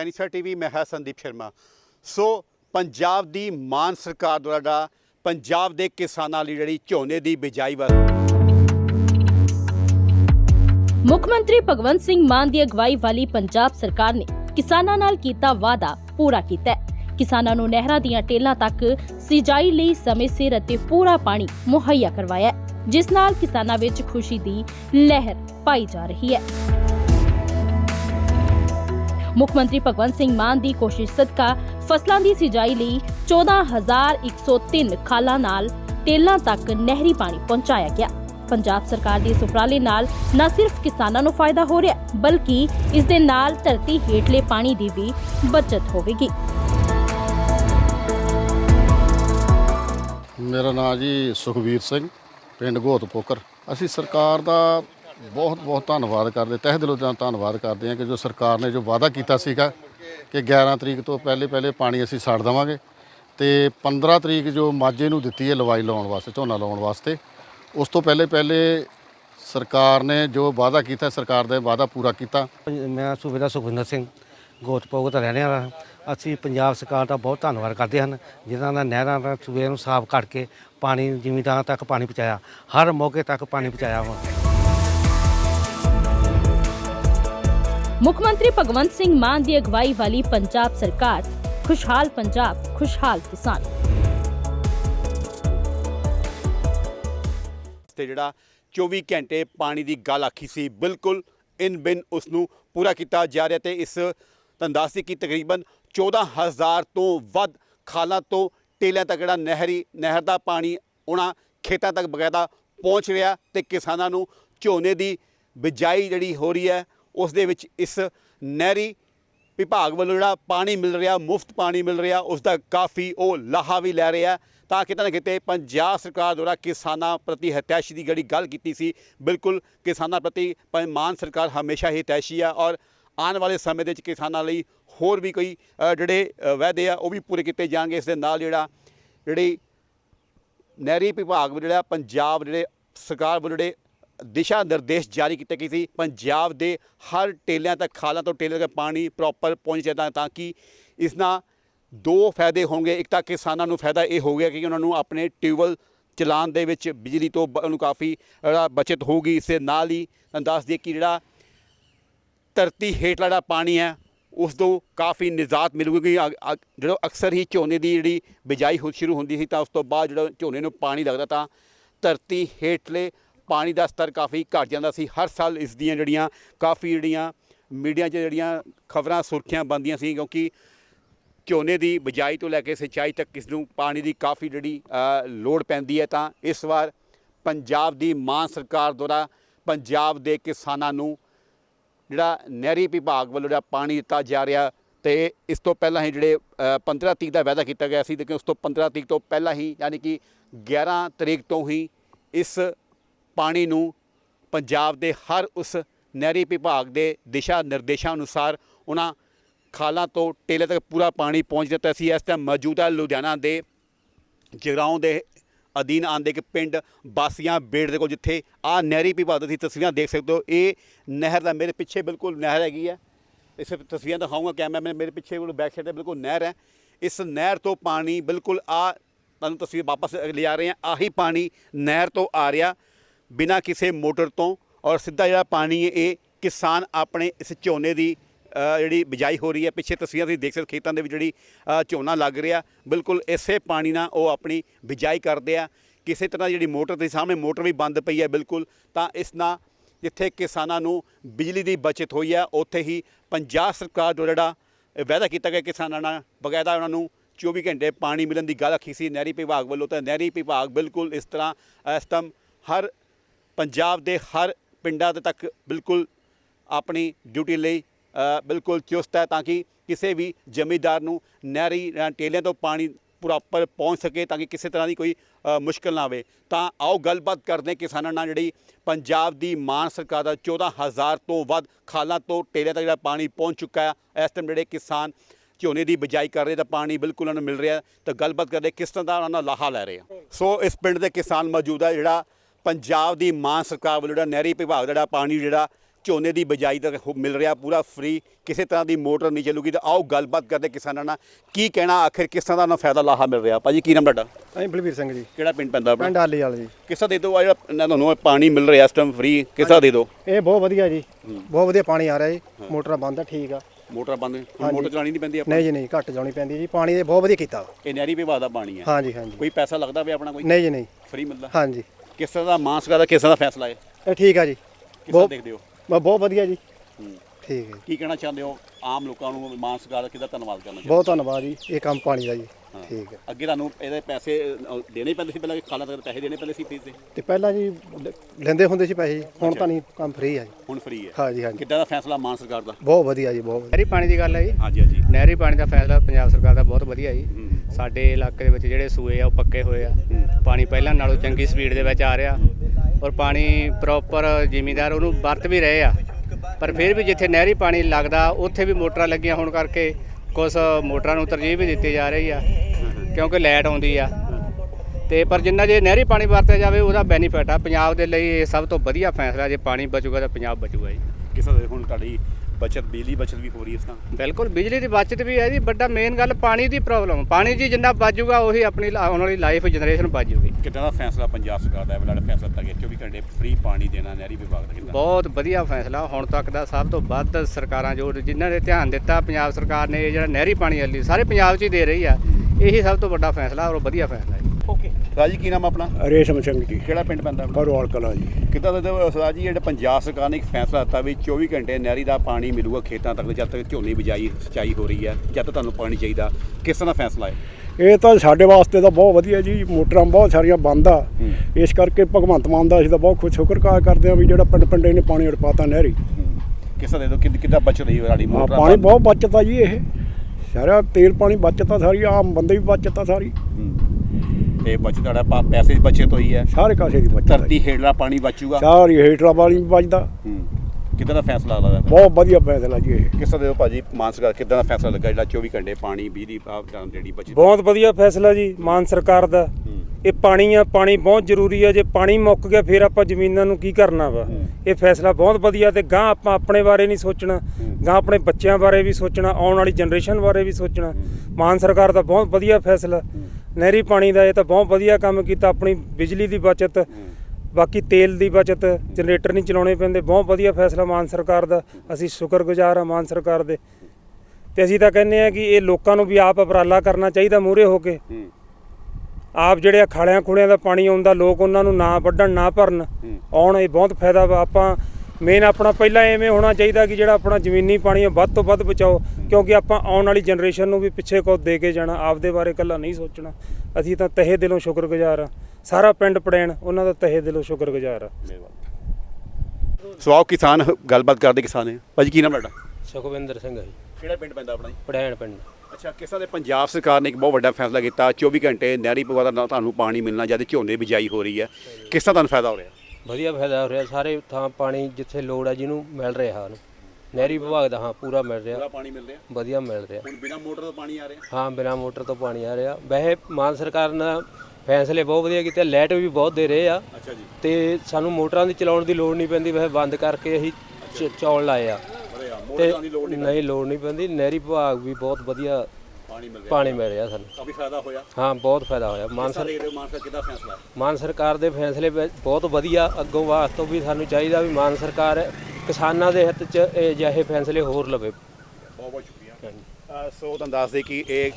ਸੈਨਿਸਾ TV ਮੈਂ ਹਾਂ ਸੰਦੀਪ ਸ਼ਰਮਾ। ਸੋ, ਪੰਜਾਬ ਦੀ ਮਾਨ ਸਰਕਾਰ ਦੁਆਰਾ ਪੰਜਾਬ ਦੇ ਕਿਸਾਨਾਂ ਲਈ ਜਿਹੜੀ ਝੋਨੇ ਦੀ ਬਿਜਾਈ ਵੱਲ ਮੁੱਖ ਮੰਤਰੀ ਭਗਵੰਤ ਸਿੰਘ ਮਾਨ ਦੀ ਅਗਵਾਈ ਵਾਲੀ ਪੰਜਾਬ ਸਰਕਾਰ ਨੇ ਕਿਸਾਨਾਂ ਨਾਲ ਕੀਤਾ ਵਾਅਦਾ ਪੂਰਾ ਕੀਤਾ ਹੈ। ਕਿਸਾਨਾਂ ਨੂੰ ਨਹਿਰਾਂ ਦੀਆਂ ਟੇਲਾਂ ਤੱਕ ਸਿੰਜਾਈ ਲਈ ਸਮੇਂ ਸਿਰ ਅਤੇ ਪੂਰਾ ਪਾਣੀ ਮੁਹੱਈਆ ਕਰਵਾਇਆ ਜਿਸ ਨਾਲ ਕਿਸਾਨਾਂ ਵਿੱਚ ਖੁਸ਼ੀ ਦੀ ਲਹਿਰ ਪਾਈ ਜਾ ਰਹੀ ਹੈ। ਮੁੱਖ ਮੰਤਰੀ ਭਗਵੰਤ ਸਿੰਘ ਮਾਨ ਦੀ ਕੋਸ਼ਿਸ਼ ਸਦਕਾ ਫਸਲਾਂ ਦੀ ਸਿੰਜਾਈ ਲਈ 14103 ਖਾਲਾਂ ਨਾਲ ਟੇਲਾਂ ਤੱਕ ਨਹਿਰੀ ਪਾਣੀ ਪਹੁੰਚਾਇਆ ਗਿਆ। ਪੰਜਾਬ ਸਰਕਾਰ ਦੇ ਇਸ ਉਪਰਾਲੇ ਨਾਲ ਨਾ ਸਿਰਫ ਕਿਸਾਨਾਂ ਨੂੰ ਫਾਇਦਾ ਹੋ ਰਿਹਾ, ਬਲਕਿ ਇਸ ਦੇ ਨਾਲ ਧਰਤੀ ਹੇਠਲੇ ਪਾਣੀ ਦੀ ਵੀ ਬਚਤ ਹੋਵੇਗੀ। ਮੇਰਾ ਨਾਮ ਜੀ ਸੁਖਵੀਰ ਸਿੰਘ, ਪਿੰਡ ਗੋਤ ਅਸੀਂ ਸਰਕਾਰ ਦਾ ਬਹੁਤ ਬਹੁਤ ਧੰਨਵਾਦ ਕਰਦੇ, ਤਹਿ ਦਿਲੋਂ ਦਾ ਧੰਨਵਾਦ ਕਰਦੇ ਹਾਂ ਕਿ ਜੋ ਸਰਕਾਰ ਨੇ ਜੋ ਵਾਅਦਾ ਕੀਤਾ ਸੀਗਾ ਕਿ 11 ਤਰੀਕ ਤੋਂ ਪਹਿਲੇ ਪਹਿਲੇ ਪਾਣੀ ਅਸੀਂ ਛੱਡ ਦੇਵਾਂਗੇ ਤੇ 15 ਤਰੀਕ ਜੋ ਮਾਝੇ ਨੂੰ ਦਿੱਤੀ ਹੈ ਲਵਾਈ ਲਾਉਣ ਵਾਸਤੇ, ਝੋਨਾ ਲਾਉਣ ਵਾਸਤੇ, ਉਸ ਤੋਂ ਪਹਿਲੇ ਪਹਿਲੇ ਸਰਕਾਰ ਨੇ ਜੋ ਵਾਅਦਾ ਕੀਤਾ, ਸਰਕਾਰ ਦਾ ਵਾਅਦਾ ਪੂਰਾ ਕੀਤਾ। ਮੈਂ ਸੂਬੇਦਾਰ ਸੁਖਵਿੰਦਰ ਸਿੰਘ ਗੋਤਪੋਗ ਦਾ ਰਹਿਣ ਵਾਲਾ ਹਾਂ। ਅਸੀਂ ਪੰਜਾਬ ਸਰਕਾਰ ਦਾ ਬਹੁਤ ਧੰਨਵਾਦ ਕਰਦੇ ਹਨ, ਜਿਨ੍ਹਾਂ ਦਾ ਨਹਿਰਾਂ ਦਾ ਸੂਬੇ ਨੂੰ ਸਾਫ਼ ਕਰਕੇ ਪਾਣੀ, ਜ਼ਿਮੀਂਦਾਰਾਂ ਤੱਕ ਪਾਣੀ ਪਹੁੰਚਾਇਆ। ਹਰ ਮੌਕੇ ਤੱਕ ਪਾਣੀ ਪਹੁੰਚਾਇਆ ਵਾ। ਮੁੱਖ ਮੰਤਰੀ ਭਗਵੰਤ ਸਿੰਘ ਮਾਨ ਦੀ ਅਗਵਾਈ ਵਾਲੀ ਪੰਜਾਬ ਸਰਕਾਰ, ਖੁਸ਼ਹਾਲ ਪੰਜਾਬ, ਖੁਸ਼ਹਾਲ ਕਿਸਾਨ। ਤੇ ਜਿਹੜਾ 24 ਘੰਟੇ ਪਾਣੀ ਦੀ ਗੱਲ ਆਖੀ ਸੀ, ਬਿਲਕੁਲ ਇਨ ਬਿਨ ਉਸ ਨੂੰ ਪੂਰਾ ਕੀਤਾ ਜਾ ਰਿਹਾ ਤੇ ਇਸ ਤੁਹਾਨੂੰ ਦੱਸ ਕਿ ਤਕਰੀਬਨ 14000 ਤੋਂ ਵੱਧ ਖਾਲਾਂ ਤੋਂ ਟੇਲਿਆਂ ਤੱਕ ਜਿਹੜਾ ਨਹਿਰੀ, ਨਹਿਰ ਦਾ ਪਾਣੀ ਉਹਨਾਂ ਖੇਤਾਂ ਤੱਕ ਬਕਾਇਦਾ ਪਹੁੰਚ ਰਿਹਾ ਤੇ ਕਿਸਾਨਾਂ ਨੂੰ ਝੋਨੇ ਦੀ ਬਿਜਾਈ ਜਿਹੜੀ ਹੋ ਰਹੀ ਹੈ ਉਸ ਦੇ ਵਿੱਚ ਇਸ ਨਹਿਰੀ ਵਿਭਾਗ ਵੱਲੋਂ ਜਿਹੜਾ ਪਾਣੀ ਮਿਲ ਰਿਹਾ ਮੁਫਤ ਪਾਣੀ ਮਿਲ ਰਿਹਾ ਉਸ ਦਾ ਕਾਫੀ ਉਹ ਲਾਹਾ ਵੀ ਲੈ ਰਿਹਾ ਤਾਂ ਕਿਤੇ ਨਾ ਕਿਤੇ ਪੰਜਾਬ ਸਰਕਾਰ ਦੁਆਰਾ ਕਿਸਾਨਾਂ ਪ੍ਰਤੀ ਹਤੈਸ਼ੀ ਦੀ ਜਿਹੜੀ ਗੱਲ ਕੀਤੀ ਸੀ ਬਿਲਕੁਲ ਕਿਸਾਨਾਂ ਪ੍ਰਤੀ ਮਾਨ ਸਰਕਾਰ ਹਮੇਸ਼ਾ ਹੀ ਹਤੈਸ਼ੀ ਆ ਔਰ ਆਉਣ ਵਾਲੇ ਸਮੇਂ ਦੇ ਵਿੱਚ ਕਿਸਾਨਾਂ ਲਈ ਹੋਰ ਵੀ ਕੋਈ ਜਿਹੜੇ ਅ, ਵਾਅਦੇ ਆ ਉਹ ਵੀ ਪੂਰੇ ਕੀਤੇ ਜਾਣਗੇ। ਇਸ ਦੇ ਨਾਲ ਜਿਹੜਾ ਜਿਹੜੀ ਨਹਿਰੀ ਵਿਭਾਗ ਜਿਹੜਾ ਪੰਜਾਬ ਜਿਹੜੇ ਸਰਕਾਰ ਵੱਲੋਂ ਜਿਹੜੇ ਦਿਸ਼ਾ ਨਿਰਦੇਸ਼ ਜਾਰੀ ਕੀਤੇ ਗਏ ਸੀ। ਪੰਜਾਬ ਦੇ ਹਰ ਟੇਲਿਆਂ ਤੱਕ, ਖਾਲਾਂ ਤੋਂ ਟੇਲਿਆਂ ਤੱਕ ਪਾਣੀ ਪ੍ਰੋਪਰ ਪਹੁੰਚ ਜਾਂਦਾ ਤਾਂ ਕਿ ਇਸ ਨਾਲ ਦੋ ਫਾਇਦੇ ਹੋਣਗੇ। ਇੱਕ ਤਾਂ ਕਿਸਾਨਾਂ ਨੂੰ ਫਾਇਦਾ ਇਹ ਹੋ ਗਿਆ ਕਿ ਉਹਨਾਂ ਨੂੰ ਆਪਣੇ ਟਿਊਬਵੈੱਲ ਚਲਾਉਣ ਦੇ ਵਿੱਚ ਬਿਜਲੀ ਤੋਂ ਬ- ਉਹਨੂੰ ਕਾਫੀ ਜਿਹੜਾ ਬਚਤ ਹੋਊਗੀ, ਇਸ ਦੇ ਨਾਲ ਹੀ ਤੁਹਾਨੂੰ ਦੱਸ ਕਿ ਜਿਹੜਾ ਧਰਤੀ ਹੇਠਲਾ ਜਿਹੜਾ ਪਾਣੀ ਹੈ ਉਸ ਤੋਂ ਕਾਫੀ ਨਿਜਾਤ ਮਿਲੂਗੀ ਜਦੋਂ ਅਕਸਰ ਹੀ ਝੋਨੇ ਦੀ ਜਿਹੜੀ ਬਿਜਾਈ ਹੋ, ਸ਼ੁਰੂ ਹੁੰਦੀ ਸੀ ਤਾਂ ਉਸ ਤੋਂ ਬਾਅਦ ਜਦੋਂ ਝੋਨੇ ਨੂੰ ਪਾਣੀ ਲੱਗਦਾ ਤਾਂ ਧਰਤੀ ਹੇਠਲੇ ਪਾਣੀ ਦਾ ਸਤਰ ਕਾਫੀ ਘਟ ਜਾਂਦਾ ਸੀ। ਹਰ ਸਾਲ ਇਸ ਦੀਆਂ ਜਿਹੜੀਆਂ ਕਾਫੀ ਜਿਹੜੀਆਂ ਮੀਡੀਆ 'ਚ ਜਿਹੜੀਆਂ ਖਬਰਾਂ ਸੁਰਖੀਆਂ ਬੰਦੀਆਂ ਸੀ ਕਿਉਂਕਿ ਝੋਨੇ ਦੀ ਬਿਜਾਈ ਤੋਂ ਲੈ ਕੇ ਸਿੰਚਾਈ ਤੱਕ ਇਸ ਨੂੰ ਪਾਣੀ ਦੀ ਕਾਫੀ ਜਿਹੜੀ ਲੋੜ ਪੈਂਦੀ ਹੈ ਤਾਂ ਇਸ ਵਾਰ ਪੰਜਾਬ ਦੀ ਮਾਨ ਸਰਕਾਰ ਦੁਆਰਾ ਪੰਜਾਬ ਦੇ ਕਿਸਾਨਾਂ ਨੂੰ ਜਿਹੜਾ ਨਹਿਰੀ ਵਿਭਾਗ ਵੱਲੋਂ ਜਿਹੜਾ ਪਾਣੀ ਦਿੱਤਾ ਜਾ ਰਿਹਾ ਤੇ ਇਸ ਤੋਂ ਪਹਿਲਾਂ ਹੀ ਜਿਹੜੇ ਅ, 15 ਤਰੀਕ ਦਾ ਵਾਅਦਾ ਕੀਤਾ ਗਿਆ ਸੀ ਲੇਕਿਨ ਉਸ ਤੋਂ 15 ਤਰੀਕ ਤੋਂ ਪਹਿਲਾਂ ਹੀ ਯਾਨੀ ਕਿ 11 ਤਰੀਕ ਤੋਂ ਹੀ ਇਸ ਪਾਣੀ ਨੂੰ ਪੰਜਾਬ ਦੇ ਹਰ ਉਸ ਨਹਿਰੀ ਵਿਭਾਗ ਦੇ ਦਿਸ਼ਾ ਨਿਰਦੇਸ਼ਾਂ ਅਨੁਸਾਰ ਉਹਨਾਂ ਖਾਲਾਂ ਤੋਂ ਟੇਲੇ ਤੱਕ ਪੂਰਾ ਪਾਣੀ ਪਹੁੰਚ ਦਿੱਤਾ ਸੀ। ਇਸ ਟਾਈਮ ਮੌਜੂਦਾ ਲੁਧਿਆਣਾ ਦੇ ਜਗਰਾਉਂ ਦੇ ਅਧੀਨ ਆਉਂਦੇ ਇੱਕ ਪਿੰਡ ਬਾਸੀਆਂ ਬੇੜ ਦੇ ਕੋਲ ਜਿੱਥੇ ਆ ਨਹਿਰੀ ਵਿਭਾਗ ਦੀ ਤਸਵੀਰਾਂ ਦੇਖ ਸਕਦੇ ਹੋ। ਇਹ ਨਹਿਰ ਦਾ ਮੇਰੇ ਪਿੱਛੇ ਬਿਲਕੁਲ ਨਹਿਰ ਹੈਗੀ ਹੈ। ਇਸ ਤਸਵੀਰਾਂ ਦਿਖਾਊਂਗਾ ਕੈਮਰਾ ਮੈਂ ਮੇਰੇ ਪਿੱਛੇ ਕੋਲ ਬੈਕ ਸਾਈਡ ਤੇ ਬਿਲਕੁਲ ਨਹਿਰ ਹੈ। ਇਸ ਨਹਿਰ ਤੋਂ ਪਾਣੀ ਬਿਲਕੁਲ ਆ ਤੁਹਾਨੂੰ ਤਸਵੀਰ ਵਾਪਸ ਲਿਆ ਰਹੇ ਹਾਂ। ਆਹੀ ਪਾਣੀ ਨਹਿਰ ਤੋਂ ਆ ਰਿਹਾ। ਬਿਨਾਂ ਕਿਸੇ ਮੋਟਰ ਤੋਂ ਔਰ ਸਿੱਧਾ ਜਿਹੜਾ ਪਾਣੀ ਹੈ, ਇਹ ਕਿਸਾਨ ਆਪਣੇ ਇਸ ਝੋਨੇ ਦੀ ਜਿਹੜੀ ਬਿਜਾਈ ਹੋ ਰਹੀ ਹੈ। ਪਿੱਛੇ ਤਸਵੀਰਾਂ ਤੁਸੀਂ ਦੇਖ ਸਕਦੇ ਹੋ, ਖੇਤਾਂ ਦੇ ਵਿੱਚ ਜਿਹੜੀ ਝੋਨਾ ਲੱਗ ਰਿਹਾ। ਬਿਲਕੁਲ ਇਸੇ ਪਾਣੀ ਨਾਲ ਉਹ ਆਪਣੀ ਬਿਜਾਈ ਕਰਦੇ ਆ। ਕਿਸੇ ਤਰ੍ਹਾਂ ਜਿਹੜੀ ਮੋਟਰ ਦੇ ਸਾਹਮਣੇ ਮੋਟਰ ਵੀ ਬੰਦ ਪਈ ਹੈ ਬਿਲਕੁਲ, ਤਾਂ ਇਸ ਨਾਲ ਜਿੱਥੇ ਕਿਸਾਨਾਂ ਨੂੰ ਬਿਜਲੀ ਦੀ ਬਚਤ ਹੋਈ ਹੈ, ਉੱਥੇ ਹੀ ਪੰਜਾਬ ਸਰਕਾਰ ਜੋ ਜਿਹੜਾ ਵਾਅਦਾ ਕੀਤਾ ਗਿਆ ਕਿਸਾਨਾਂ ਨਾਲ, ਬਕਾਇਦਾ ਉਹਨਾਂ ਨੂੰ 24 ਘੰਟੇ ਪਾਣੀ ਮਿਲਣ ਦੀ ਗੱਲ ਆਖੀ ਸੀ। ਨਹਿਰੀ ਵਿਭਾਗ ਵੱਲੋਂ ਤਾਂ ਨਹਿਰੀ ਵਿਭਾਗ ਬਿਲਕੁਲ ਇਸ ਤਰ੍ਹਾਂ ਇਸ ਟਾਈਮ ਹਰ ਪੰਜਾਬ ਦੇ ਹਰ ਪਿੰਡਾਂ ਦੇ ਤੱਕ ਬਿਲਕੁਲ ਆਪਣੀ ਡਿਊਟੀ ਲਈ ਬਿਲਕੁਲ ਚੁਸਤ ਹੈ ਤਾਂ ਕਿ ਕਿਸੇ ਵੀ ਜ਼ਮੀਂਦਾਰ ਨੂੰ ਨਹਿਰੀ ਟੇਲਿਆਂ ਤੋਂ ਪਾਣੀ ਪ੍ਰੋਪਰ ਪਹੁੰਚ ਸਕੇ ਤਾਂ ਕਿ ਕਿਸੇ ਤਰ੍ਹਾਂ ਦੀ ਕੋਈ ਅ, ਮੁਸ਼ਕਲ ਨਾ ਆਵੇ। ਤਾਂ ਆਓ ਗੱਲਬਾਤ ਕਰਦੇ ਕਿਸਾਨਾਂ ਨਾਲ ਜਿਹੜੀ ਪੰਜਾਬ ਦੀ ਮਾਨ ਸਰਕਾਰ ਦਾ 14000 ਤੋਂ ਵੱਧ ਖਾਲਾਂ ਤੋਂ ਟੇਲਿਆਂ ਤੱਕ ਜਿਹੜਾ ਪਾਣੀ ਪਹੁੰਚ ਚੁੱਕਾ ਹੈ ਇਸ ਟਾਈਮ ਜਿਹੜੇ ਕਿਸਾਨ ਝੋਨੇ ਦੀ ਬਿਜਾਈ ਕਰ ਰਹੇ ਤਾਂ ਪਾਣੀ ਬਿਲਕੁਲ ਉਹਨਾਂ ਨੂੰ ਮਿਲ ਰਿਹਾ ਤਾਂ ਗੱਲਬਾਤ ਕਰਦੇ ਕਿਸ ਤਰ੍ਹਾਂ ਦਾ ਉਹਨਾਂ ਦਾ ਲਾਹਾ ਲੈ ਰਹੇ ਆ ਸੋ ਇਸ ਪਿੰਡ ਦੇ ਕਿਸਾਨ ਮੌਜੂਦ ਹੈ ਜਿਹੜਾ ਪੰਜਾਬ ਦੀ ਮਾਨ ਸਰਕਾਰ ਵੱਲੋਂ ਜਿਹੜਾ ਨਹਿਰੀ ਵਿਭਾਗ ਦਾ ਜਿਹੜਾ ਪਾਣੀ ਜਿਹੜਾ ਝੋਨੇ ਦੀ ਬਿਜਾਈ ਦਾ ਮਿਲ ਰਿਹਾ ਪੂਰਾ ਫ੍ਰੀ ਕਿਸੇ ਤਰ੍ਹਾਂ ਦੀ ਮੋਟਰ ਨਹੀਂ ਚੱਲੂਗੀ ਤਾਂ ਆਓ ਗੱਲਬਾਤ ਕਰਦੇ ਕਿਸਾਨਾਂ ਨਾਲ ਕੀ ਕਹਿਣਾ ਆਖਿਰ ਕਿਸ ਤਰ੍ਹਾਂ ਦਾ ਨਾ ਫਾਇਦਾ ਲਾਹਾ ਮਿਲ ਰਿਹਾ? ਭਾਜੀ ਕੀ ਨਾਮ ਤੁਹਾਡਾ? ਅਸੀਂ ਬਲਵੀਰ ਸਿੰਘ ਜੀ। ਕਿਹੜਾ ਪਿੰਡ ਪੈਂਦਾ ਆਪਣਾ? ਪਿੰਡ ਆਲੀ ਵਾਲਾ ਜੀ। ਕਿਸਾ ਦੇ ਦਿਓ ਆ ਜਿਹੜਾ ਇਹਨਾਂ ਤੁਹਾਨੂੰ ਇਹ ਪਾਣੀ ਮਿਲ ਰਿਹਾ ਇਸ ਟਾਈਮ ਫ੍ਰੀ ਕਿਸਾ ਦੇ ਦਿਓ? ਇਹ ਬਹੁਤ ਵਧੀਆ ਜੀ। ਬਹੁਤ ਵਧੀਆ ਪਾਣੀ ਆ ਰਿਹਾ ਜੀ। ਮੋਟਰਾਂ ਬੰਦ ਆ ਠੀਕ ਆ। ਮੋਟਰ ਬੰਦ ਹੁਣ। ਮੋਟਰ ਚਲਾਣੀ ਨਹੀਂ ਪੈਂਦੀ ਆਪਾਂ? ਨਹੀਂ ਜੀ ਨਹੀਂ ਘੱਟ ਜਾਣੀ ਪੈਂਦੀ ਜੀ। ਪਾਣੀ ਦੇ ਬਹੁਤ ਵਧੀਆ ਕੀਤਾ। ਵਾ। ਇਹ ਨਹਿਰੀ ਵਿਭਾਗ ਦਾ ਪਾਣੀ ਹੈ ਹਾਂਜੀ ਹਾਂਜੀ। ਕੋਈ ਪੈਸਾ ਲੱਗਦਾ ਪਿਆ ਆਪਣਾ ਕੋਈ? ਨਹੀਂ ਜੀ ਨਹੀਂ। ਫ੍ਰੀ ਮਿਲਦਾ? ਹਾਂਜੀ। ਕਿਸ ਤਰ੍ਹਾਂ ਦਾ ਮਾਨਸਕਾ ਦਾ ਕਿਸ ਤਰ੍ਹਾਂ ਦਾ ਫੈਸਲਾ ਹੈ? ਇਹ ਠੀਕ ਆ ਜੀ। ਕਿਸ ਤਰ੍ਹਾਂ ਬਹੁਤ ਦੇਖਦੇ ਹੋ? ਬ- ਬਹੁਤ ਵਧੀਆ ਜੀ। ਹੂੰ। ਠੀਕ ਹੈ ਜੀ। ਕੀ ਕਹਿਣਾ ਚਾਹੁੰਦੇ ਹੋ ਆਮ ਲੋਕਾਂ ਨੂੰ ਮਾਨਸਕਾ ਦਾ ਕਿਹਦਾ ਧੰਨਵਾਦ ਕਰਨਾ ਚਾਹੁੰਦੇ ਬਹੁਤ ਧੰਨਵਾਦ ਜੀ ਇਹ ਕੰਮ ਪਾਣੀ ਦਾ ਜੀ। ਹਾਂ। ਠੀਕ ਹੈ। ਅੱਗੇ ਤੁਹਾਨੂੰ ਇਹਦੇ ਪੈਸੇ ਦੇਣੇ ਪੈਂਦੇ ਸੀ ਪਹਿਲਾਂ ਖਾਲਾ ਤੱਕ ਪੈਸੇ ਦੇਣੇ ਪੈਂਦੇ ਸੀ ਫੀਸ ਦੇ? ਤੇ ਪਹਿਲਾਂ ਜੀ ਲ- ਲੈਂਦੇ ਹੁੰਦੇ ਸੀ ਪੈਸੇ ਜੀ, ਹੁਣ ਤਾਂ ਨਹੀਂ ਕੰਮ ਫ੍ਰੀ ਆ ਜੀ। ਹੁਣ ਫ੍ਰੀ ਹੈ। ਹਾਂਜੀ ਹਾਂਜੀ। ਕਿੱਦਾਂ ਦਾ ਫੈਸਲਾ ਮਾਨ ਸਰਕਾਰ ਦਾ? ਬਹੁਤ ਵਧੀਆ ਜੀ ਬਹੁਤ ਵਧੀਆ। ਨਹਿਰੀ ਪਾਣੀ ਦੀ ਗੱਲ ਹੈ ਜੀ। ਹਾਂਜੀ ਹਾਂਜੀ। ਨਹਿਰੀ ਪਾਣੀ ਦਾ ਫੈਸਲਾ ਪੰਜਾਬ ਸਰਕਾਰ ਦਾ ਬਹੁਤ ਵਧੀਆ ਜੀ। ਹੂੰ। ਸਾਡੇ ਇਲਾਕੇ ਦੇ ਵਿੱਚ ਜਿਹੜੇ ਸੂਏ ਆ, ਉਹ ਪੱਕੇ ਹੋਏ ਆ। ਪਾਣੀ ਪਹਿਲਾਂ ਨਾਲੋਂ ਚੰਗੀ ਸਪੀਡ ਦੇ ਵਿੱਚ ਆ ਰਿਹਾ ਔਰ ਪਾਣੀ ਪ੍ਰੋਪਰ ਜ਼ਿਮੀਂਦਾਰ ਉਹਨੂੰ ਵਰਤ ਵੀ ਰਹੇ ਆ। ਪਰ ਫਿਰ ਵੀ ਜਿੱਥੇ ਨਹਿਰੀ ਪਾਣੀ ਲੱਗਦਾ, ਉੱਥੇ ਵੀ ਮੋਟਰਾਂ ਲੱਗੀਆਂ ਹੋਣ ਕਰਕੇ ਕੁਝ ਮੋਟਰਾਂ ਨੂੰ ਤਰਜੀਹ ਵੀ ਦਿੱਤੀ ਜਾ ਰਹੀ ਆ, ਕਿਉਂਕਿ ਲਾਈਟ ਆਉਂਦੀ ਆ। ਤੇ ਪਰ ਜਿੰਨਾ ਜੇ ਨਹਿਰੀ ਪਾਣੀ ਵਰਤਿਆ ਜਾਵੇ, ਉਹਦਾ ਬੈਨੀਫਿਟ ਆ। ਪੰਜਾਬ ਦੇ ਲਈ ਇਹ ਸਭ ਤੋਂ ਵਧੀਆ ਫੈਸਲਾ, ਜੇ ਪਾਣੀ ਬਚੂਗਾ ਤਾਂ ਪੰਜਾਬ ਬਚੂਗਾ ਜੀ। ਕਿਸੇ ਦੇ ਹੁਣ ਤੁਹਾਡੀ ਬਚਤ ਬਿਜਲੀ ਬਚਤ ਵੀ ਹੋ ਰਹੀ ਇਸ ਤਰ੍ਹਾਂ। ਬਿਲਕੁਲ ਬਿਜਲੀ ਦੀ ਬਚਤ ਵੀ ਹੈ ਜੀ ਵੱਡਾ ਮੇਨ ਗੱਲ ਪਾਣੀ ਦੀ ਪ੍ਰੋਬਲਮ ਪਾਣੀ ਜੀ ਜਿੰਨਾ ਬਚੂਗਾ ਉਹੀ ਆਪਣੀ ਆਉਣ ਵਾਲੀ ਲਾਈਫ ਜਨਰੇਸ਼ਨ ਬਚੂਗੀ ਕਿੱਦਾਂ ਦਾ ਫੈਸਲਾ ਪੰਜਾਬ ਸਰਕਾਰ ਦਾ ਹੈ ਵਾਲਾ ਫੈਸਲਾ ਤਾਂ ਕਿ 24 ਘੰਟੇ ਫ੍ਰੀ ਪਾਣੀ ਦੇਣਾ ਨਹਿਰੀ ਵਿਭਾਗ ਦਾ ਕਿੱਦਾਂ? ਬਹੁਤ ਵਧੀਆ ਫੈਸਲਾ ਹੁਣ ਤੱਕ ਦਾ ਸਭ ਤੋਂ ਵੱਧ ਸਰਕਾਰਾਂ ਜੋ ਜਿਨ੍ਹਾਂ ਨੇ ਧਿਆਨ ਦਿੱਤਾ ਪੰਜਾਬ ਸਰਕਾਰ ਨੇ ਇਹ ਜਿਹੜਾ ਨਹਿਰੀ ਪਾਣੀ ਵਾਲੀ ਸਾਰੇ ਪੰਜਾਬ 'ਚ ਹੀ ਦੇ ਰਹੀ ਆ ਇਹੀ ਸਭ ਤੋਂ ਵੱਡਾ ਫੈਸਲਾ ਔਰ ਵਧੀਆ ਫੈਸਲਾ ਹੈ। ਓਕੇ। ਰਾਜੀ ਕੀ ਨਾਮ ਆਪਣਾ? ਰੇਸ਼ਮ ਸਿੰਘ ਜੀ। ਕਿਹੜਾ ਪਿੰਡ ਪੈਂਦਾ ਆਪਣਾ ਕਰਵਾਲ ਕਲਾ ਜੀ। ਕਿੱਦਾਂ ਦੇ ਦਿਓ ਸਰਦਾਰ ਜੀ ਜਿਹੜਾ ਪੰਜਾਬ ਸਰਕਾਰ ਨੇ ਇੱਕ ਫੈਸਲਾ ਦਿੱਤਾ ਵੀ 24 ਘੰਟੇ ਨਹਿਰੀ ਦਾ ਪਾਣੀ ਮਿਲੂਗਾ ਖੇਤਾਂ ਤੱਕ ਜਦ ਤੱਕ ਝੋਨੇ ਬਿਜਾਈ ਸਿੰਚਾਈ ਹੋ ਰਹੀ ਹੈ ਜਦ ਤੱਕ ਤੁਹਾਨੂੰ ਪਾਣੀ ਚਾਹੀਦਾ ਕਿਸ ਤਰ੍ਹਾਂ ਦਾ ਫੈਸਲਾ ਹੈ? ਇਹ ਤਾਂ ਸਾਡੇ ਵਾਸਤੇ ਤਾਂ ਬਹੁਤ ਵਧੀਆ ਜੀ ਮੋਟਰਾਂ ਬਹੁਤ ਸਾਰੀਆਂ ਬੰਦ ਆ। ਹੂੰ। ਇਸ ਕਰਕੇ ਭਗਵੰਤ ਮਾਨ ਦਾ ਅਸੀਂ ਤਾਂ ਬਹੁਤ ਖੁਸ਼ ਸ਼ੁਕਰਕਾਰ ਕਰਦੇ ਆ ਵੀ ਜਿਹੜਾ ਪਿੰਡ ਪਿੰਡੇ ਨੇ ਪਾਣੀ ਉਡਪਾਤਾ ਨਹਿਰੀ। ਕਿਸ ਤਰ੍ਹਾਂ ਦੇ ਦਿਓ ਕਿੰਨ- ਬਚ ਰਹੀ ਹੈ ਸਾਡੀ ਹਾਂ ਮੋਟਰਾਂ ਪਾਣੀ? ਬਹੁਤ ਬਚਤ ਆ ਜੀ ਇਹ। ਸਾਰਾ ਤੇਲ ਪਾਣੀ ਬਚਤ ਆ ਸਾਰੀ ਆਮ ਬੰਦੇ ਵੀ ਬਚਤ ਆ ਸਾਰੀ। ਹੂੰ। ਤੇ ਬਚਤ ਤੁਹਾਡਾ ਪਾ- ਪੈਸੇ ਦੀ ਬਚਤ ਹੋਈ ਹੈ। ਸਾਰੇ ਕਾਸੇ ਦੀ ਬਚਤ। ਧਰਤੀ ਹੇਠਲਾ ਪਾਣੀ ਬਚੂਗਾ। ਸਾਰੀ ਹੇਠਲਾ ਵਾਲੀ ਵੀ ਬਚਦਾ। ਹੂੰ। ਕਿੱਦਾਂ ਦਾ ਫੈਸਲਾ ਲੱਗਦਾ ਬਹੁਤ ਵਧੀਆ ਫੈਸਲਾ ਜੀ ਇਹ। ਕਿਸ ਤਰ੍ਹਾਂ ਦੇ ਭਾਜੀ? ਮਾਨ ਸਰਕਾਰ ਕਿੱਦਾਂ ਦਾ ਫੈਸਲਾ ਲੱਗਾ? ਜਿਹੜਾ 24 ਘੰਟੇ ਪਾਣੀ ਬਿਜਲੀ ਆਪ ਜਾਂ ਜਿਹੜੀ ਬਚਤ? ਬਹੁਤ ਵਧੀਆ ਫੈਸਲਾ ਜੀ ਮਾਨ ਸਰਕਾਰ ਦਾ। ਹੂੰ। ਇਹ ਪਾਣੀ ਆ ਪਾਣੀ ਬਹੁਤ ਜ਼ਰੂਰੀ ਆ। ਜੇ ਪਾਣੀ ਮੁੱਕ ਗਿਆ ਫਿਰ ਆਪਾਂ ਜ਼ਮੀਨਾਂ ਨੂੰ ਕੀ ਕਰਨਾ ਵਾ? ਹੂੰ। ਇਹ ਫੈਸਲਾ ਬਹੁਤ ਵਧੀਆ ਤੇ ਗਾਂ ਆਪਾਂ ਆਪਣੇ ਬਾਰੇ ਨਹੀਂ ਸੋਚਣਾ। ਗਾਂ ਆਪਣੇ ਬੱਚਿਆਂ ਬਾਰੇ ਵੀ ਸੋਚਣਾ ਆਉਣ ਵਾਲੀ ਜਨਰੇਸ਼ਨ ਬਾਰੇ ਵੀ ਸੋਚਣਾ। ਮਾਨ ਸਰਕਾਰ ਦਾ ਬਹੁਤ ਵਧੀਆ ਫੈਸਲਾ। ਨਹਿਰੀ ਪਾਣੀ ਦਾ ਇਹ ਤਾਂ ਬਹੁਤ ਵਧੀਆ ਕੰਮ ਕੀਤਾ ਆਪਣੀ ਬਿਜਲੀ ਦੀ ਬਚਤ ਬਾਕੀ ਤੇਲ ਦੀ ਬਚਤ ਜਨਰੇਟਰ ਨਹੀਂ ਚਲਾਉਣੇ ਪੈਂਦੇ ਬਹੁਤ ਵਧੀਆ ਫੈਸਲਾ ਮਾਨ ਸਰਕਾਰ ਦਾ ਅਸੀਂ ਸ਼ੁਕਰਗੁਜ਼ਾਰ ਆ ਮਾਨ ਸਰਕਾਰ ਦੇ ਤੇ ਅਸੀਂ ਤਾਂ ਕਹਿੰਦੇ ਆ ਕਿ ਇਹ ਲੋਕਾਂ ਨੂੰ ਵੀ ਆਪ ਉਪਰਾਲਾ ਕਰਨਾ ਚਾਹੀਦਾ ਮੂਹਰੇ ਹੋ ਕੇ ਹੂੰ। ਆਪ ਜਿਹੜੇ ਖਾਲਿਆਂ ਖੁਲਿਆਂ ਦਾ ਪਾਣੀ ਆਉਂਦਾ ਲੋਕ ਉਹਨਾਂ ਨੂੰ ਨਾ ਵੱਢਣ ਨਾ ਭਰਨ ਹੂੰ। ਆਉਣ ਇਹ ਬਹੁਤ ਫਾਇਦਾ ਆਪਾਂ ਮੇਨ ਆਪਣਾ ਪਹਿਲਾਂ ਐਵੇਂ ਹੋਣਾ ਚਾਹੀਦਾ ਕਿ ਜਿਹੜਾ ਆਪਣਾ ਜ਼ਮੀਨੀ ਪਾਣੀ ਹੈ ਵੱਧ ਤੋਂ ਵੱਧ ਬਚਾਓ ਕਿਉਂਕਿ ਆਪਾਂ ਆਉਣ ਵਾਲੀ ਜਨਰੇਸ਼ਨ ਨੂੰ ਵੀ ਪਿੱਛੇ ਕੋ ਦੇ ਕੇ ਜਾਣਾ ਆਪਦੇ ਬਾਰੇ ਇਕੱਲਾ ਨਹੀਂ ਸੋਚਣਾ। ਅਸੀਂ ਤਾਂ ਤਹਿ ਦਿਲੋਂ ਸ਼ੁਕਰਗੁਜ਼ਾਰ ਆ। ਸਾਰਾ ਪਿੰਡ ਪੜੈਣ ਉਹਨਾਂ ਦਾ ਤਹਿ ਦਿਲੋਂ ਸ਼ੁਕਰਗੁਜ਼ਾਰ ਆ। ਸੋ ਆਓ ਕਿਸਾਨ ਗੱਲਬਾਤ ਕਰਦੇ ਕਿਸਾਨ ਹੈ ਭਾਜੀ ਕੀ ਨਾਮ ਤੁਹਾਡਾ? ਸੁਖਵਿੰਦਰ ਸਿੰਘ ਹੈ ਜੀ। ਕਿਹੜਾ ਪਿੰਡ ਪੈਂਦਾ ਆਪਣਾ ਜੀ? ਪੜੈਣ ਪਿੰਡ। ਅੱਛਾ ਕਿਸ ਤਰ੍ਹਾਂ ਦੇ ਪੰਜਾਬ ਸਰਕਾਰ ਨੇ ਇੱਕ ਬਹੁਤ ਵੱਡਾ ਫੈਸਲਾ ਕੀਤਾ 24 ਘੰਟੇ ਨਹਿਰੀ ਪਵਾ ਦਾ ਤੁਹਾਨੂੰ ਪਾਣੀ ਮਿਲਣਾ ਜਦ ਝੋਨੇ ਬਿਜਾਈ ਹੋ ਰਹੀ ਹੈ ਕਿਸ ਤਰ੍ਹਾਂ ਤੁਹਾਨੂੰ ਫਾਇਦਾ ਹੋ ਰਿਹਾ? ਵਧੀਆ ਫਾਇਦਾ ਹੋ ਰਿਹਾ ਸਾਰੇ ਥਾਂ ਪਾਣੀ ਜਿੱਥੇ ਲੋੜ ਹੈ ਜਿਹਨੂੰ ਮਿਲ ਰਿਹਾ ਹਨ ਨਹਿਰੀ ਵਿਭਾਗ ਦਾ ਹਾਂ ਪੂਰਾ ਮਿਲ ਰਿਹਾ। ਪਾਣੀ ਮਿਲ ਰਿਹਾ। ਵਧੀਆ ਮਿਲ ਰਿਹਾ। ਹੁਣ ਬਿਨਾ ਮੋਟਰ ਤੋਂ ਪਾਣੀ ਆ ਰਿਹਾ। ਹਾਂ ਬਿਨਾਂ ਮੋਟਰ ਤੋਂ ਪਾਣੀ ਆ ਰਿਹਾ। ਵੈਸੇ ਮਾਨ ਸਰਕਾਰ ਨੇ ਫੈਸਲੇ ਬਹੁਤ ਵਧੀਆ ਕੀਤੇ ਲਾਈਟ ਵੀ ਬਹੁਤ ਦੇ ਰਹੇ ਆ। ਅੱਛਾ ਜੀ। ਤੇ ਸਾਨੂੰ ਮੋਟਰਾਂ ਦੀ ਚਲਾਉਣ ਦੀ ਲੋੜ ਨਹੀਂ ਪੈਂਦੀ ਵੈਸੇ ਬੰਦ ਕਰਕੇ ਅਸੀਂ ਚ- ਚੌਲ ਲਾਏ ਆ। ਤੇ ਨਹੀਂ ਲੋੜ ਨਹੀਂ ਪੈਂਦੀ। ਨਹਿਰੀ ਵਿਭਾਗ ਵੀ ਬਹੁਤ ਵਧੀਆ ਪਾਣੀ ਮਿਲ ਰਿਹਾ ਪਾਣੀ ਮਿਲ ਰਿਹਾ ਸਾਨੂੰ। ਕਾਫੀ ਫਾਇਦਾ ਹੋਇਆ। ਹਾਂ ਬਹੁਤ ਫਾਇਦਾ ਹੋਇਆ। ਮਾਨ ਸਰ ਦੇਖਦੇ ਹੋ ਮਾਨ ਸਰਕਾਰ ਕਿਹਦਾ ਫੈਸਲਾ? ਹੈ ਮਾਨ ਸਰਕਾਰ ਦੇ ਫੈਸਲੇ ਵਿੱਚ ਬਹੁਤ ਵਧੀਆ ਅੱਗੋਂ ਵਾਸਤੋਂ ਵੀ ਸਾਨੂੰ ਚਾਹੀਦਾ ਵੀ ਮਾਨ ਸਰਕਾਰ ਕਿਸਾਨਾਂ ਦੇ ਹਿੱਤ 'ਚ ਇਹ ਜਿਹੇ ਫੈਸਲੇ ਹੋਰ ਲਵੇ। ਬਹੁਤ ਬਹੁਤ ਸ਼ੁਕਰੀਆ। ਸੋ ਤੁਹਾਨੂੰ ਦੱਸ ਦੇ ਕਿ ਇਹ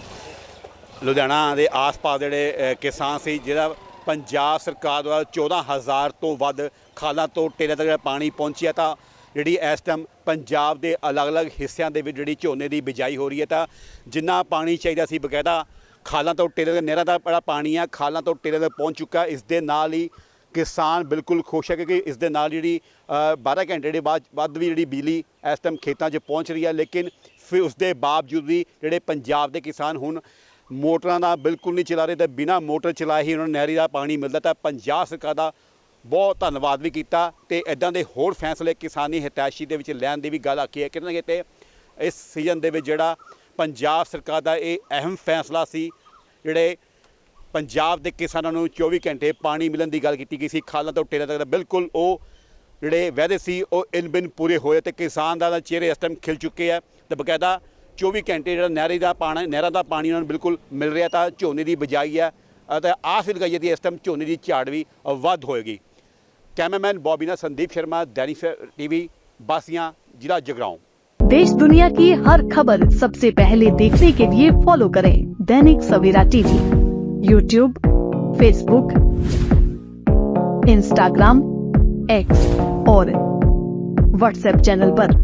ਲੁਧਿਆਣਾ ਦੇ ਆਸ-ਪਾਸ ਜਿਹੜੇ ਕਿਸਾਨ ਸੀ ਜਿਹੜਾ ਪੰਜਾਬ ਸਰਕਾਰ ਦੁਆਰਾ 14000 ਤੋਂ ਵੱਧ ਖਾਲਾਂ ਤੋਂ ਟੇਲੇ ਤੱਕ ਜਿਹੜਾ ਪਾਣੀ ਪਹੁੰਚਿਆ ਤਾਂ ਜਿਹੜੀ ਇਸ ਟਾਈਮ ਪੰਜਾਬ ਦੇ ਅਲੱਗ-ਅਲੱਗ ਹਿੱਸਿਆਂ ਦੇ ਵਿੱਚ ਜਿਹੜੀ ਝੋਨੇ ਦੀ ਬਿਜਾਈ ਹੋ ਰਹੀ ਹੈ ਤਾਂ ਜਿੰਨਾ ਪਾਣੀ ਚਾਹੀਦਾ ਸੀ ਬਕਾਇਦਾ ਖਾਲਾਂ ਤੋਂ ਟੇਲੇ ਤੱਕ ਨਹਿਰਾਂ ਦਾ ਬੜਾ ਪਾਣੀ ਆ ਖਾਲਾਂ ਤੋਂ ਟੇਲੇ ਤੱਕ ਪਹੁੰਚ ਚੁੱਕਾ ਇਸ ਦੇ ਨਾਲ ਹੀ ਕਿਸਾਨ ਬਿਲਕੁਲ ਖੁਸ਼ ਹੈ ਕਿਉਂਕਿ ਇਸ ਦੇ ਨਾਲ ਜਿਹੜੀ ਅ, 12 ਘੰਟੇ ਦੇ ਬਾਅਦ ਵੱਧ ਵੀ ਜਿਹੜੀ ਬਿਜਲੀ ਇਸ ਟਾਈਮ ਖੇਤਾਂ 'ਚ ਪਹੁੰਚ ਰਹੀ ਹੈ। ਲੇਕਿਨ ਫਿਰ ਉਸ ਦੇ ਬਾਵਜੂਦ ਵੀ ਜਿਹੜੇ ਪੰਜਾਬ ਦੇ ਕਿਸਾਨ ਹੁਣ ਮੋਟਰਾਂ ਦਾ ਬਿਲਕੁਲ ਨਹੀਂ ਚਲਾ ਰਹੇ ਤੇ ਬਿਨਾ ਮੋਟਰ ਚਲਾਏ ਹੀ ਉਹਨਾਂ ਨੂੰ ਨਹਿਰੀ ਦਾ ਪਾਣੀ ਮਿਲਦਾ ਤਾਂ ਪੰਜਾਬ ਸਰਕਾਰ ਦਾ ਬਹੁਤ ਧੰਨਵਾਦ ਵੀ ਕੀਤਾ ਤੇ ਇਦਾਂ ਦੇ ਹੋਰ ਫੈਸਲੇ ਕਿਸਾਨੀ ਹਿਤੈਸ਼ੀ ਦੇ ਵਿੱਚ ਲੈਣ ਦੀ ਵੀ ਗੱਲ ਆਖੀ ਹੈ। ਕਿਤੇ ਨਾ ਕਿਤੇ ਇਸ ਸੀਜ਼ਨ ਦੇ ਵਿੱਚ ਜਿਹੜਾ ਪੰਜਾਬ ਸਰਕਾਰ ਦਾ ਇਹ ਅਹਿਮ ਫੈਸਲਾ ਸੀ, ਜਿਹੜੇ ਪੰਜਾਬ ਦੇ ਕਿਸਾਨਾਂ ਨੂੰ 24 ਘੰਟੇ ਪਾਣੀ ਮਿਲਣ ਦੀ ਗੱਲ ਕੀਤੀ ਗਈ ਸੀ, ਖਾਲਾਂ ਤੋਂ ਟੇਲੇ ਤੱਕ ਦਾ ਬਿਲਕੁਲ ਉਹ ਜਿਹੜੇ ਵਾਅਦੇ ਸੀ ਉਹ ਇਨ ਬਿਨ ਪੂਰੇ ਹੋਏ ਤੇ ਕਿਸਾਨ ਦਾ ਚਿਹਰੇ ਇਸ ਟਾਈਮ ਖਿਲ ਚੁੱਕੇ ਆ। ਤੇ ਬਕਾਇਦਾ 24 ਘੰਟੇ ਜਿਹੜਾ ਨਹਿਰੀ ਦਾ ਪਾਣੀ, ਨਹਿਰਾਂ ਦਾ ਪਾਣੀ ਉਹਨਾਂ ਨੂੰ ਬਿਲਕੁਲ ਮਿਲ ਰਿਹਾ ਤਾਂ ਝੋਨੇ ਦੀ ਬਿਜਾਈ ਹੈ। ਅਤੇ ਆਸ ਵੀ ਲਗਾਈ ਜਾਂਦੀ ਇਸ ਟਾਈਮ ਝੋਨੇ ਦੀ ਝਾੜ ਵੀ ਵੱਧ ਹੋਏਗੀ। कैमरामैन बॉबीना, संदीप शर्मा, दैनिक टीवी, बासिया, जिला जगराऊं देश दुनिया की हर खबर सबसे पहले देखने के लिए फॉलो करें Dainik Savera TV YouTube Facebook Instagram X और व्हाट्सएप चैनल पर।